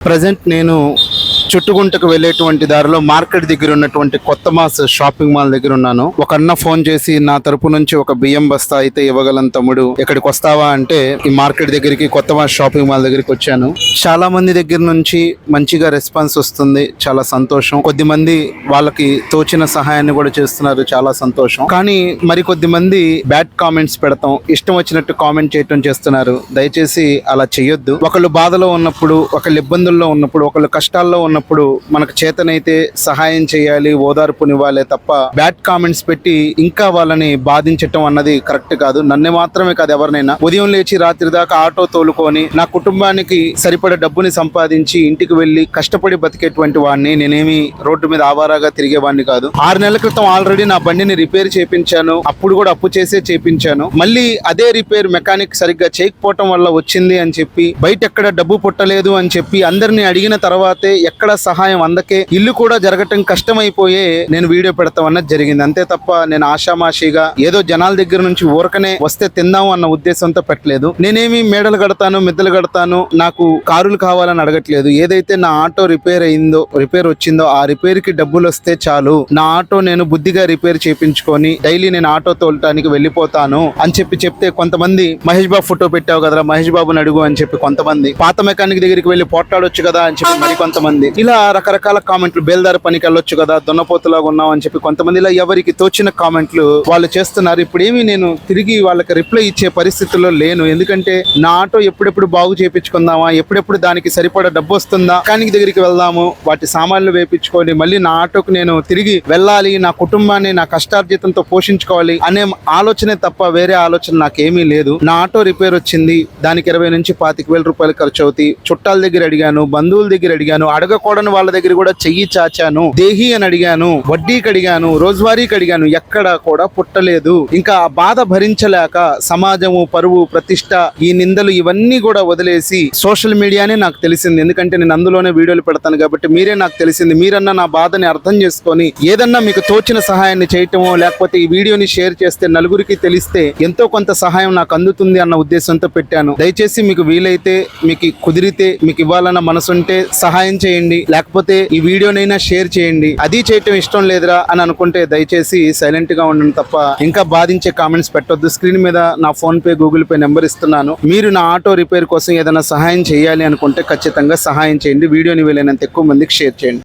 Present నేను చుట్టుగుంటకు వెళ్ళేటువంటి దారిలో మార్కెట్ దగ్గర ఉన్నటువంటి కొత్త మాస్ షాపింగ్ మాల్ దగ్గర ఉన్నాను. ఒక అన్న ఫోన్ చేసి నా తరపు నుంచి ఒక బియ్యం బస్తా అయితే ఇవ్వగలను తమ్ముడు. ఇక్కడికి వస్తావా? అంటే ఈ మార్కెట్ దగ్గరికి కొత్త మాస్ షాపింగ్ మాల్ దగ్గరికి వచ్చాను. చాలా మంది దగ్గర నుంచి మంచిగా రెస్పాన్స్ వస్తుంది. చాలా సంతోషం. కొద్ది మంది వాళ్ళకి తోచిన సహాయాన్ని కూడా చేస్తున్నారు. చాలా సంతోషం. కానీ మరి కొద్ది మంది బ్యాడ్ కామెంట్స్ పెడతాం. ఇష్టం వచ్చినట్టు కామెంట్ చేయటం చేస్తున్నారు. దయచేసి అలా చేయొద్దు ఒకళ్ళు బాధలో ఉన్నప్పుడు ఒకళ్ళు ఇబ్బందుల్లో ఉన్నప్పుడు ఒకళ్ళు కష్టాల్లో ఉన్నప్పుడు మనకు చేతనైతే సహాయం చేయాలి ఓదార్పునివ్వాలి తప్ప బ్యాడ్ కామెంట్స్ పెట్టి ఇంకా వాళ్ళని బాధించటం అన్నది కరెక్ట్ కాదు. నన్ను మాత్రమే కాదు ఎవరినైనా. ఉదయం లేచి రాత్రి దాకా ఆటో తోలుకొని నా కుటుంబానికి సరిపడ డబ్బుని సంపాదించి ఇంటికి వెళ్ళి కష్టపడి బతికేటువంటి వాడిని నేనేమి రోడ్డు మీద ఆవారాగా తిరిగేవాడిని కాదు. ఆరు నెలల క్రితం ఆల్రెడీ నా బండిని రిపేర్ చేపించాను. అప్పుడు కూడా అప్పు చేసే చేపించాను. మళ్ళీ అదే రిపేర్ మెకానిక్ సరిగ్గా చేయకపోవటం వల్ల వచ్చింది అని చెప్పి బయట ఎక్కడ డబ్బు పుట్టలేదు అని చెప్పి అందరిని అడిగిన తర్వాతే ఎక్కడ సహాయం అందకే ఇల్లు కూడా జరగటం కష్టమైపోయే నేను వీడియో పెడతాం అన్నది జరిగింది. అంతే తప్ప నేను ఆషామాషిగా ఏదో జనాల దగ్గర నుంచి ఊరకనే వస్తే తిందాం అన్న ఉద్దేశంతో పెట్టలేదు. నేనేమి మేడలు కడతాను మిద్దలు కడతాను నాకు కారులు కావాలని అడగట్లేదు. ఏదైతే నా ఆటో రిపేర్ అయిందో రిపేర్ వచ్చిందో ఆ రిపేర్కి డబ్బులు వస్తే చాలు. నా ఆటో నేను బుద్ధిగా రిపేర్ చేయించుకొని డైలీ నేను ఆటో తోలటానికి వెళ్ళిపోతాను అని చెప్పి చెప్తే కొంతమంది మహేష్ బాబు ఫోటో పెట్టావు కదరా మహేష్ బాబుని అడుగు అని చెప్పి కొంతమంది పాత మెకానిక్ దగ్గరికి వెళ్ళి పోట్లాడొచ్చు కదా అని చెప్పి మరి కొంతమంది. ఇలా రకరకాల కామెంట్లు బేల్దారి పనికి వెళ్ళొచ్చు కదా దొన్నపోతులాగా ఉన్నావు అని చెప్పి కొంతమంది ఇలా ఎవరికి తోచిన కామెంట్లు వాళ్ళు చేస్తున్నారు. ఇప్పుడేమి నేను తిరిగి వాళ్ళకి రిప్లై ఇచ్చే పరిస్థితుల్లో లేను. ఎందుకంటే నా ఆటో ఎప్పుడెప్పుడు బాగు చేపించుకుందామా ఎప్పుడెప్పుడు దానికి సరిపడా డబ్బు వస్తుందా మెకానిక్ దగ్గరికి వెళ్దాము వాటి సామాన్లు వేపించుకొని మళ్ళీ నా ఆటోకు నేను తిరిగి వెళ్ళాలి నా కుటుంబాన్ని నా కష్టార్జితంతో పోషించుకోవాలి అనే ఆలోచనే తప్ప వేరే ఆలోచన నాకేమీ లేదు. నా ఆటో రిపేర్ వచ్చింది దానికి ఇరవై నుంచి పాతిక వేల రూపాయలు ఖర్చు అవుతాయి. చుట్టాల దగ్గర అడిగాను బంధువుల దగ్గర అడిగాను అడగ అడగకూడని వాళ్ళ దగ్గర కూడా చెయ్యి చాచాను దేహి అని అడిగాను వడ్డీకి అడిగాను రోజువారీకి అడిగాను ఎక్కడ కూడా పుట్టలేదు. ఇంకా ఆ బాధ భరించలేక సమాజము పరువు ప్రతిష్ట ఈ నిందలు ఇవన్నీ కూడా వదిలేసి సోషల్ మీడియానే నాకు తెలిసింది. ఎందుకంటే నేను అందులోనే వీడియోలు పెడతాను కాబట్టి మీరే నాకు తెలిసింది. మీరన్నా నా బాధని అర్థం చేసుకొని ఏదన్నా మీకు తోచిన సహాయాన్ని చేయటమో లేకపోతే ఈ వీడియోని షేర్ చేస్తే నలుగురికి తెలిస్తే ఎంతో కొంత సహాయం నాకు అందుతుంది అన్న ఉద్దేశంతో పెట్టాను. దయచేసి మీకు వీలైతే మీకు కుదిరితే మీకు ఇవ్వాలన్న మనసుంటే సహాయం చేయండి. చేయండి. లేకపోతే ఈ వీడియోనైనా షేర్ చేయండి. అది చేయటం ఇష్టం లేదురా అని అనుకుంటే దయచేసి సైలెంట్గా ఉండండి తప్ప ఇంకా బాధించే కామెంట్స్ పెట్టొద్దు. స్క్రీన్ మీద నా phone pay Google Pay number ఇస్తున్నాను. మీరు నా ఆటో రిపేర్ కోసం ఏదైనా సహాయం చేయాలి అనుకుంటే ఖచ్చితంగా సహాయం చేయండి. వీడియోని వీలైనంత ఎక్కువ మందికి షేర్ చేయండి.